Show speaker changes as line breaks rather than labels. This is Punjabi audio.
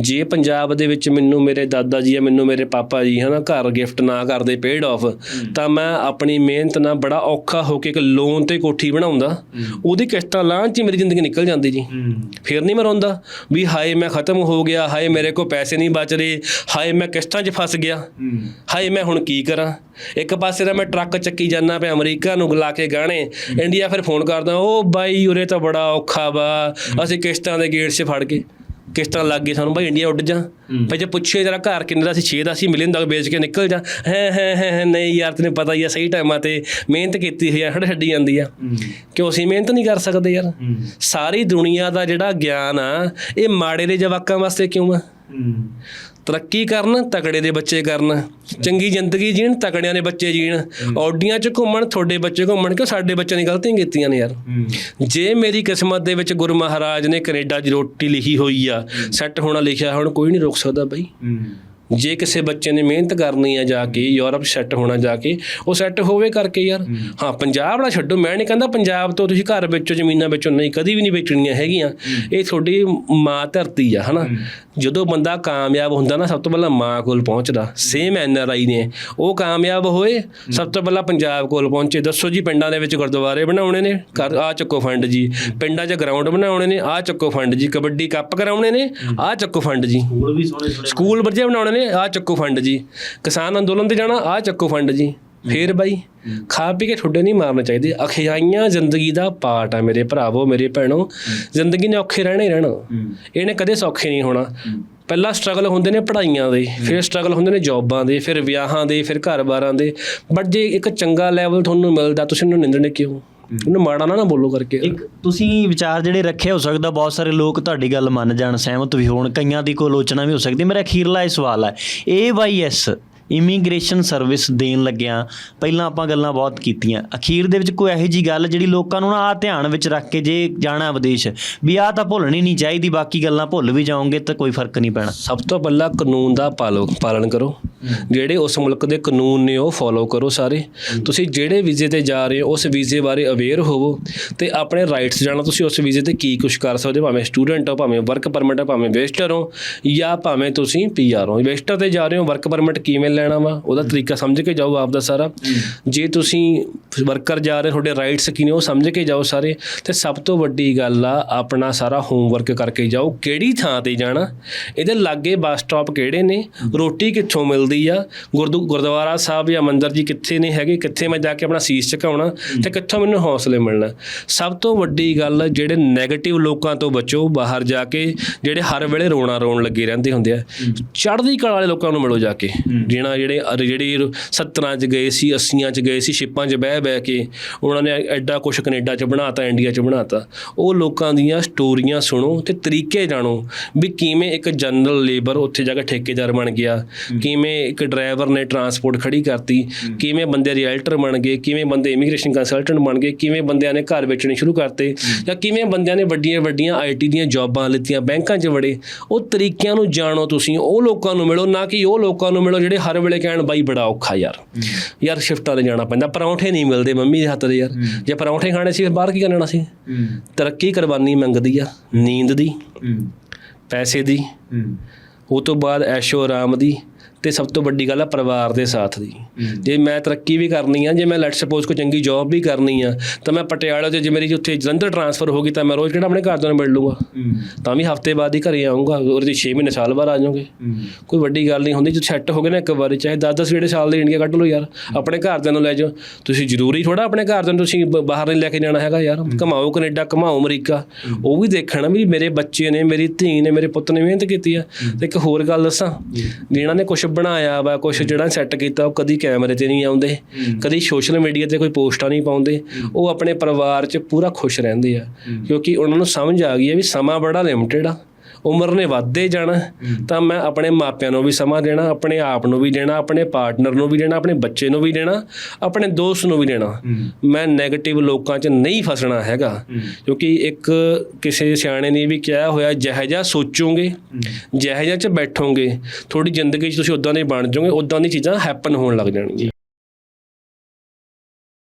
ਜੇ ਪੰਜਾਬ ਦੇ ਵਿੱਚ ਮੈਨੂੰ ਮੇਰੇ ਦਾਦਾ ਜੀ ਜਾਂ ਮੈਨੂੰ ਮੇਰੇ ਪਾਪਾ ਜੀ ਹਨਾ ਘਰ ਗਿਫਟ ਨਾ ਕਰਦੇ ਪੇਡ ਆਫ ਤਾਂ ਮੈਂ ਆਪਣੀ ਮਿਹਨਤ ਨਾਲ ਬੜਾ ਔਖਾ ਹੋ ਕੇ ਇੱਕ ਲੋਨ ਤੇ ਕੋਠੀ ਬਣਾਉਂਦਾ। ਉਹਦੀ ਕਿਸ਼ਤਾਂ ਲਾਂਘ ਚ ਮੇਰੀ ਜ਼ਿੰਦਗੀ ਨਿਕਲ ਜਾਂਦੀ ਜੀ। ਫਿਰ ਨਹੀਂ ਮੈਂ ਰੋਂਦਾ ਵੀ ਹਾਏ ਮੈਂ ਖਤਮ ਹੋ ਗਿਆ ਹਾਏ ਮੇਰੇ ਕੋਲ ਪੈਸੇ ਨਹੀਂ ਬਚ ਰਹੇ ਹਾਏ ਮੈਂ ਕਿਸ਼ਤਾਂ 'ਚ ਫਸ ਗਿਆ ਹਾਏ ਮੈਂ ਹੁਣ ਕੀ ਕਰਾਂ? ਇੱਕ ਪਾਸੇ ਤਾਂ ਮੈਂ ਟਰੱਕ ਚੱਕੀ ਜਾਂਦਾ ਪਿਆ ਅਮਰੀਕਾ ਨੂੰ ਲਾ ਕੇ ਗਾਣੇ ਇੰਡੀਆ ਫਿਰ ਫੋਨ ਕਰਦਾ ਉਹ ਬਾਈ ਉਰੇ ਤਾਂ ਬੜਾ ਔਖਾ ਵਾ ਅਸੀਂ ਕਿਸ਼ਤਾਂ ਦੇ ਗੇਟ 'ਚ ਫੜ ਕੇ। ਕਿਸ਼ਤਾਂ ਲੱਗ ਗਈ ਸਾਨੂੰ ਭਾਈ ਇੰਡੀਆ ਉੱਡ ਜਾ। ਭਾਈ ਜੇ ਪੁੱਛੇ ਜਰਾ ਘਰ ਕਿੰਨੇ ਦਾ ਸੀ 6 ਦਾ ਸੀ ਮਿਲੀਅਨ ਦਾ ਵੇਚ ਕੇ ਨਿਕਲ ਜਾ। ਹੈ ਹੈ ਹੈ ਹੈ, ਨਹੀਂ ਯਾਰ ਤੈਨੂੰ ਪਤਾ ਹੀ ਆ ਸਹੀ ਟਾਈਮਾਂ ਤੇ ਮਿਹਨਤ ਕੀਤੀ ਹੋਈ ਆ ਹੜ ਛੱਡੀ ਜਾਂਦੀ ਆ। ਕਿਉਂ ਅਸੀਂ ਮਿਹਨਤ ਨਹੀਂ ਕਰ ਸਕਦੇ ਯਾਰ? ਸਾਰੀ ਦੁਨੀਆ ਦਾ ਜਿਹੜਾ ਗਿਆਨ ਆ ਇਹ ਮਾੜੇ ਦੇ ਜਵਾਕਾਂ ਵਾਸਤੇ ਕਿਉਂ ਆ? ਤਰੱਕੀ ਕਰਨ ਤਕੜੇ ਦੇ ਬੱਚੇ ਕਰਨ ਚੰਗੀ ਜ਼ਿੰਦਗੀ ਜੀਣ ਤਕੜਿਆਂ ਦੇ ਬੱਚੇ ਜੀਣ। ਔਡੀਆਂ 'ਚ ਘੁੰਮਣ ਤੁਹਾਡੇ ਬੱਚੇ ਘੁੰਮਣ ਕਿ ਸਾਡੇ ਬੱਚਿਆਂ ਨੇ ਗਲਤੀਆਂ ਕੀਤੀਆਂ ਨੇ ਯਾਰ। ਜੇ ਮੇਰੀ ਕਿਸਮਤ ਦੇ ਵਿੱਚ ਗੁਰੂ ਮਹਾਰਾਜ ਨੇ ਕੈਨੇਡਾ 'ਚ ਰੋਟੀ ਲਿਖੀ ਹੋਈ ਆ ਸੈੱਟ ਹੋਣਾ ਲਿਖਿਆ ਹੁਣ ਕੋਈ ਨਹੀਂ ਰੋਕ ਸਕਦਾ ਬਾਈ। ਜੇ ਕਿਸੇ ਬੱਚੇ ਨੇ ਮਿਹਨਤ ਕਰਨੀ ਆ ਜਾ ਕੇ ਯੂਰਪ ਸੈੱਟ ਹੋਣਾ ਜਾ ਕੇ ਉਹ ਸੈੱਟ ਹੋਵੇ ਕਰਕੇ ਯਾਰ। ਹਾਂ। ਪੰਜਾਬ ਵਾਲਾ ਛੱਡੋ। ਮੈਂ ਨਹੀਂ ਕਹਿੰਦਾ ਪੰਜਾਬ ਤੋਂ ਤੁਸੀਂ ਘਰ ਵੇਚੋ ਜ਼ਮੀਨਾਂ ਵੇਚੋ ਨਹੀਂ ਕਦੀ ਵੀ ਨਹੀਂ ਵੇਚਣੀਆਂ ਹੈਗੀਆਂ। ਇਹ ਤੁਹਾਡੀ ਮਾਂ ਧਰਤੀ ਆ ਹਨਾ? ਜਦੋਂ ਬੰਦਾ ਕਾਮਯਾਬ ਹੁੰਦਾ ਨਾ ਸਭ ਤੋਂ ਪਹਿਲਾਂ ਮਾਂ ਕੋਲ ਪਹੁੰਚਦਾ। ਸੇਮ ਐਨ ਆਰ ਆਈ ਨੇ। ਉਹ ਕਾਮਯਾਬ ਹੋਏ ਸਭ ਤੋਂ ਪਹਿਲਾਂ ਪੰਜਾਬ ਕੋਲ ਪਹੁੰਚੇ। ਦੱਸੋ ਜੀ ਪਿੰਡਾਂ ਦੇ ਵਿੱਚ ਗੁਰਦੁਆਰੇ ਬਣਾਉਣੇ ਨੇ? ਆ ਚੱਕੋ ਫੰਡ ਜੀ। ਪਿੰਡਾਂ 'ਚ ਗਰਾਊਂਡ ਬਣਾਉਣੇ ਨੇ ਆ ਚੱਕੋ ਫੰਡ ਜੀ। ਕਬੱਡੀ ਕੱਪ ਕਰਾਉਣੇ ਨੇ ਆ ਚੱਕੋ ਫੰਡ ਜੀ।
ਸਕੂਲ ਵੀ ਸੋਹਣੇ ਸੋਹਣੇ
ਸਕੂਲ ਵਧੀਆ ਬਣਾਉਣੇ ਨੇ ਆ ਚੱਕੋ ਫੰਡ ਜੀ। ਕਿਸਾਨ ਅੰਦੋਲਨ ਤੇ ਜਾਣਾ ਆ ਚੱਕੋ ਫੰਡ ਜੀ। ਫੇਰ ਬਾਈ, ਖਾ ਪੀ ਕੇ ਠੁੱਡੇ ਨਹੀਂ ਮਾਰਨੇ ਚਾਹੀਦੇ। ਅਖਿਆਈਆਂ ਜ਼ਿੰਦਗੀ ਦਾ ਪਾਰਟ ਆ ਮੇਰੇ ਭਰਾਵੋ, ਮੇਰੇ ਭੈਣੋ। ਜ਼ਿੰਦਗੀ ਨੇ ਔਖੇ ਰਹਿਣੇ ਰਹਿਣਾ। ਇਹਨੇ ਕਦੇ ਸੌਖੇ ਨਹੀਂ ਹੋਣਾ। ਪਹਿਲਾਂ ਸਟਰਗਲ ਹੁੰਦੇ ਨੇ ਪੜ੍ਹਾਈਆਂ ਦੇ, ਫਿਰ ਸਟਰਗਲ ਹੁੰਦੇ ਨੇ ਜੌਬਾਂ ਦੇ, ਫਿਰ ਵਿਆਹਾਂ ਦੇ, ਫਿਰ ਘਰ-ਬਾਰਾਂ ਦੇ। ਬਟ ਜੇ ਇੱਕ ਚੰਗਾ ਲੈਵਲ ਤੁਹਾਨੂੰ ਮਿਲਦਾ, ਤੁਸੀਂ ਉਹਨੂੰ ਨਿੰਦਣੇ ਕਿਉਂ? ਉਹਨੂੰ ਮਾੜਾ ਨਾ ਨਾ ਬੋਲੋ ਕਰਕੇ।
ਇੱਕ ਤੁਸੀਂ ਵਿਚਾਰ ਜਿਹੜੇ ਰੱਖੇ ਹੋ ਸਕਦਾ ਬਹੁਤ ਸਾਰੇ ਲੋਕ ਤੁਹਾਡੀ ਗੱਲ ਮੰਨ ਜਾਣ ਸਹਿਮਤ ਵੀ ਹੋਣ ਕਈਆਂ ਦੀ ਕੋਈ ਆਲੋਚਨਾ ਵੀ ਹੋ ਸਕਦੀ ਮੇਰਾ ਅਖੀਰਲਾ ਇਹ ਸਵਾਲ ਹੈ ਏਵਾਈਐਸ ਇਮੀਗ੍ਰੇਸ਼ਨ ਸਰਵਿਸ ਦੇਣ ਲੱਗਿਆਂ ਪਹਿਲਾਂ ਆਪਾਂ ਗੱਲਾਂ ਬਹੁਤ ਕੀਤੀਆਂ। ਅਖੀਰ ਦੇ ਵਿੱਚ ਕੋਈ ਇਹੋ ਜੀ ਗੱਲ ਜਿਹੜੀ ਲੋਕਾਂ ਨੂੰ ਨਾ ਆ ਧਿਆਨ ਵਿੱਚ ਰੱਖ ਕੇ ਜੇ ਜਾਣਾ ਵਿਦੇਸ਼ ਵੀ ਆ ਤਾਂ ਭੁੱਲਣੀ ਨਹੀਂ ਚਾਹੀਦੀ ਬਾਕੀ ਗੱਲਾਂ ਭੁੱਲ ਵੀ ਜਾਓਗੇ ਤਾਂ ਕੋਈ ਫ਼ਰਕ ਨਹੀਂ ਪੈਣਾ।
ਸਭ ਤੋਂ ਪਹਿਲਾਂ ਕਾਨੂੰਨ ਦਾ ਪਾਲੋ ਪਾਲਣ ਕਰੋ। ਜਿਹੜੇ ਉਸ ਮੁਲਕ ਦੇ ਕਾਨੂੰਨ ਨੇ ਉਹ ਫੋਲੋ ਕਰੋ ਸਾਰੇ। ਤੁਸੀਂ ਜਿਹੜੇ ਵੀਜ਼ੇ ਤੇ ਜਾ ਰਹੇ ਹੋ ਉਸ ਵੀਜ਼ੇ ਬਾਰੇ ਅਵੇਅਰ ਹੋਵੋ ਤੇ ਆਪਣੇ ਰਾਈਟਸ ਜਾਣੋ। ਤੁਸੀਂ ਉਸ ਵੀਜ਼ੇ ਤੇ ਕੀ ਕੁਝ ਕਰ ਸਕਦੇ ਹੋ ਭਾਵੇਂ ਸਟੂਡੈਂਟ ਹੋ ਭਾਵੇਂ ਵਰਕ ਪਰਮਿਟ ਹੋ ਭਾਵੇਂ ਵਿਜ਼ਟਰ ਹੋ ਜਾਂ ਭਾਵੇਂ ਤੁਸੀਂ ਪੀਆਰ ਹੋ। ਵਿਜ਼ਟਰ ਤੇ ਜਾ ਰਹੇ ਹੋ ਵਰਕ ਪਰਮਿਟ ਕਿਵੇਂ ਲੈਣਾ ਵਾ ਉਹਦਾ ਤਰੀਕਾ ਸਮਝ ਕੇ ਜਾਓ ਆਪ ਦਾ ਸਾਰਾ। ਜੇ ਤੁਸੀਂ ਵਰਕਰ ਜਾ ਰਹੇ ਤੁਹਾਡੇ ਰਾਈਟਸ ਕੀ ਨੇ ਉਹ ਸਮਝ ਕੇ ਜਾਓ ਸਾਰੇ। ਤੇ ਸਭ ਤੋਂ ਵੱਡੀ ਗੱਲ ਆ ਆਪਣਾ ਸਾਰਾ ਹੋਮਵਰਕ ਕਰਕੇ ਜਾਓ। ਕਿਹੜੀ ਥਾਂ ਤੇ ਜਾਣਾ? ਇਹਦੇ ਲਾਗੇ ਬੱਸ ਸਟਾਪ ਕਿਹੜੇ ਨੇ? ਰੋਟੀ ਕਿੱਥੋਂ ਮਿਲਦੀ ਆ। ਗੁਰਦੁ ਗੁਰਦੁਆਰਾ ਸਾਹਿਬ ਜਾਂ ਮੰਦਿਰ ਜੀ ਕਿੱਥੇ ਨੇ ਹੈਗੇ ਕਿੱਥੇ ਮੈਂ ਜਾ ਕੇ ਆਪਣਾ ਸੀਸ ਝੁਕਾਉਣਾ ਤੇ ਕਿੱਥੋਂ ਮੈਨੂੰ ਹੌਸਲੇ ਮਿਲਣਾ। ਸਭ ਤੋਂ ਵੱਡੀ ਗੱਲ ਜਿਹੜੇ 네ਗੇਟਿਵ ਲੋਕਾਂ ਤੋਂ ਬਚੋ ਬਾਹਰ ਜਾ ਕੇ ਜਿਹੜੇ ਹਰ ਵੇਲੇ ਰੋਣਾ ਰੋਣ ਲੱਗੇ ਰਹਿੰਦੇ ਹੁੰਦੇ ਆ ਚੜ੍ਹਦੀ ਕਲਾ ਵਾਲੇ ਲੋਕਾਂ ਨੂੰ ਮਿਲੋ ਜਾ ਕੇ। ਜਿਹਨਾਂ ਜਿਹੜੇ ਜਿਹੜੀ 70 ਚ ਗਏ ਸੀ 80 ਚ ਗਏ ਸੀ ਸ਼ਿਪਾਂ 'ਚ ਬਹਿ ਬਹਿ ਕੇ ਉਹਨਾਂ ਨੇ ਐਡਾ ਕੁਝ ਕੈਨੇਡਾ 'ਚ ਬਣਾਤਾ ਇੰਡੀਆ 'ਚ ਬਣਾਤਾ। ਉਹ ਲੋਕਾਂ ਦੀਆਂ ਸਟੋਰੀਆਂ ਸੁਣੋ ਤੇ ਤਰੀਕੇ ਜਾਣੋ ਵੀ ਕਿਵੇਂ ਇੱਕ ਜਨਰਲ ਲੇਬਰ ਉੱਥੇ ਜਾ ਕੇ ਠੇਕੇਦਾਰ ਬਣ ਗਿਆ ਕਿਵੇਂ ਇੱਕ ਡਰਾਈਵਰ ਨੇ ਟਰਾਂਸਪੋਰਟ ਖੜੀ ਕਰਤੀ ਕਿਵੇਂ ਬੰਦੇ ਰੀਅਲਟਰ ਬਣ ਗਏ ਕਿਵੇਂ ਬੰਦੇ ਇਮੀਗ੍ਰੇਸ਼ਨ ਕੰਸਲਟੈਂਟ ਬਣ ਗਏ ਕਿਵੇਂ ਬੰਦਿਆਂ ਨੇ ਘਰ ਵੇਚਣੇ ਸ਼ੁਰੂ ਕਰਤੇ ਜਾਂ ਕਿਵੇਂ ਬੰਦਿਆਂ ਨੇ ਵੱਡੀਆਂ ਵੱਡੀਆਂ ਆਈਟੀ ਦੀਆਂ ਜੌਬਾਂ ਲਿੱਤੀਆਂ ਬੈਂਕਾਂ 'ਚ ਵੜੇ ਉਹ ਤਰੀਕਿਆਂ ਨੂੰ ਜਾਣੋ ਤੁਸੀਂ ਉਹ ਲੋਕਾਂ ਨੂੰ ਮਿਲੋ ਨਾ ਕਿ ਉਹ ਲੋਕਾਂ ਨੂੰ ਮਿਲੋ ਜਿਹੜੇ ਹਰ ਵੇਲੇ ਕਹਿਣ ਬਾਈ ਬੜਾ ਔਖਾ ਯਾਰ ਯਾਰ ਸ਼ਿਫਟਾਂ ਤੇ ਜਾਣਾ ਪੈਂਦਾ। ਪਰੌਂਠੇ ਨਹੀਂ ਮਿਲਦੇ ਮੰਮੀ ਦੇ ਹੱਥ ਦੇ ਯਾਰ। ਜੇ ਪਰੌਂਠੇ ਖਾਣੇ ਸੀ ਫਿਰ ਬਾਹਰ ਕੀ ਕਰਨਾ ਸੀ? ਤਰੱਕੀ ਕੁਰਬਾਨੀ ਮੰਗਦੀ ਆ ਨੀਂਦ ਦੀ ਪੈਸੇ ਦੀ ਉਹ ਤੋਂ ਬਾਅਦ ਐਸ਼ੋ ਆਰਾਮ ਦੀ ਤੇ ਸਭ ਤੋਂ ਵੱਡੀ ਗੱਲ ਆ ਪਰਿਵਾਰ ਦੇ ਸਾਥ ਦੀ। ਜੇ ਮੈਂ ਤਰੱਕੀ ਵੀ ਕਰਨੀ ਆ ਜੇ ਮੈਂ ਲੈਟ ਸਪੋਜ਼ ਕੋਈ ਚੰਗੀ ਜੌਬ ਵੀ ਕਰਨੀ ਆ ਤਾਂ ਮੈਂ ਪਟਿਆਲਾ ਤੋਂ ਜੇ ਮੇਰੀ ਉੱਥੇ ਜਲੰਧਰ ਟਰਾਂਸਫਰ ਹੋ ਗਈ ਤਾਂ ਮੈਂ ਰੋਜ਼ ਕਿਹੜਾ ਆਪਣੇ ਘਰਦਿਆਂ ਨੂੰ ਮਿਲ ਲੂੰਗਾ। ਤਾਂ ਵੀ ਹਫ਼ਤੇ ਬਾਅਦ ਹੀ ਘਰੇ ਆਉਂਗਾ ਉਹਦੇ 6 ਮਹੀਨੇ ਸਾਲ ਬਾਅਦ ਆ ਜਾਓਗੇ। ਕੋਈ ਵੱਡੀ ਗੱਲ ਨਹੀਂ ਹੁੰਦੀ ਜੇ ਸੈੱਟ ਹੋ ਗਏ ਨਾ ਇੱਕ ਵਾਰੀ ਚਾਹੇ 10-10 ਜਿਹੜੇ ਸਾਲ ਦੇ ਇੰਡੀਆ ਕੱਢ ਲਓ ਯਾਰ। ਆਪਣੇ ਘਰਦਿਆਂ ਨੂੰ ਲੈ ਜਾਓ। ਤੁਸੀਂ ਜ਼ਰੂਰੀ ਥੋੜਾ ਆਪਣੇ ਘਰਦਿਆਂ ਨੂੰ ਤੁਸੀਂ ਬਾਹਰ ਨਹੀਂ ਲੈ ਕੇ ਜਾਣਾ ਹੈਗਾ ਯਾਰ। ਕਮਾਓ ਕੈਨੇਡਾ ਕਮਾਓ ਅਮਰੀਕਾ। ਉਹ ਵੀ ਦੇਖਣਾ ਵੀ ਮੇਰੇ ਬੱਚੇ ਨੇ ਮੇਰੀ ਧੀ ਨੇ ਮੇਰੇ ਪੁੱਤ ਨੇ ਮਿਹਨਤ ਕੀਤੀ ਆ। ਤੇ ਇੱਕ ਹੋਰ ਗੱਲ ਦੱਸਾਂ। ਜਿਹਨਾਂ ਨੇ ਕੁਝ ਬਣਾਇਆ ਵਾ ਕੁਝ ਜਿਹੜਾ ਸੈੱਟ ਕੀਤਾ ਉਹ ਕਦੀ ਕੈਮਰੇ ਤੇ ਨਹੀਂ ਆਉਂਦੇ ਕਦੀ ਸੋਸ਼ਲ ਮੀਡੀਆ ਤੇ ਕੋਈ ਪੋਸਟਾਂ ਨਹੀਂ ਪਾਉਂਦੇ ਉਹ ਆਪਣੇ ਪਰਿਵਾਰ 'ਚ ਪੂਰਾ ਖੁਸ਼ ਰਹਿੰਦੇ ਆ। ਕਿਉਂਕਿ ਉਹਨਾਂ ਨੂੰ ਸਮਝ ਆ ਗਈ ਹੈ ਵੀ ਸਮਾਂ ਬੜਾ ਲਿਮਟਿਡ ਆ। ਉਮਰ ਨੇ ਵੱਧਦੇ ਜਾਣਾ ਤਾਂ ਮੈਂ ਆਪਣੇ ਮਾਪਿਆਂ ਨੂੰ ਵੀ ਸਮਾਂ ਦੇਣਾ ਆਪਣੇ ਆਪ ਨੂੰ ਵੀ ਦੇਣਾ ਆਪਣੇ ਪਾਰਟਨਰ ਨੂੰ ਵੀ ਦੇਣਾ ਆਪਣੇ ਬੱਚੇ ਨੂੰ ਵੀ ਦੇਣਾ ਆਪਣੇ ਦੋਸਤ ਨੂੰ ਵੀ ਦੇਣਾ। ਮੈਂ 네ਗੇਟਿਵ ਲੋਕਾਂ 'ਚ ਨਹੀਂ ਫਸਣਾ ਹੈਗਾ ਕਿਉਂਕਿ ਇੱਕ ਕਿਸੇ ਸਿਆਣੇ ਨੇ ਵੀ ਕਿਹਾ ਹੋਇਆ ਜਿਹੋ ਜਿਹਾ ਸੋਚੋਗੇ ਜਿਹੋ ਜਿਹਾ 'ਚ ਬੈਠੋਗੇ ਥੋੜੀ ਜ਼ਿੰਦਗੀ 'ਚ ਤੁਸੀਂ ਉਦਾਂ ਦੇ ਬਣ ਜਾਓਗੇ ਉਦਾਂ ਦੀ ਚੀਜ਼ਾਂ ਹੈਪਨ ਹੋਣ ਲੱਗ ਜਾਣਗੀਆਂ।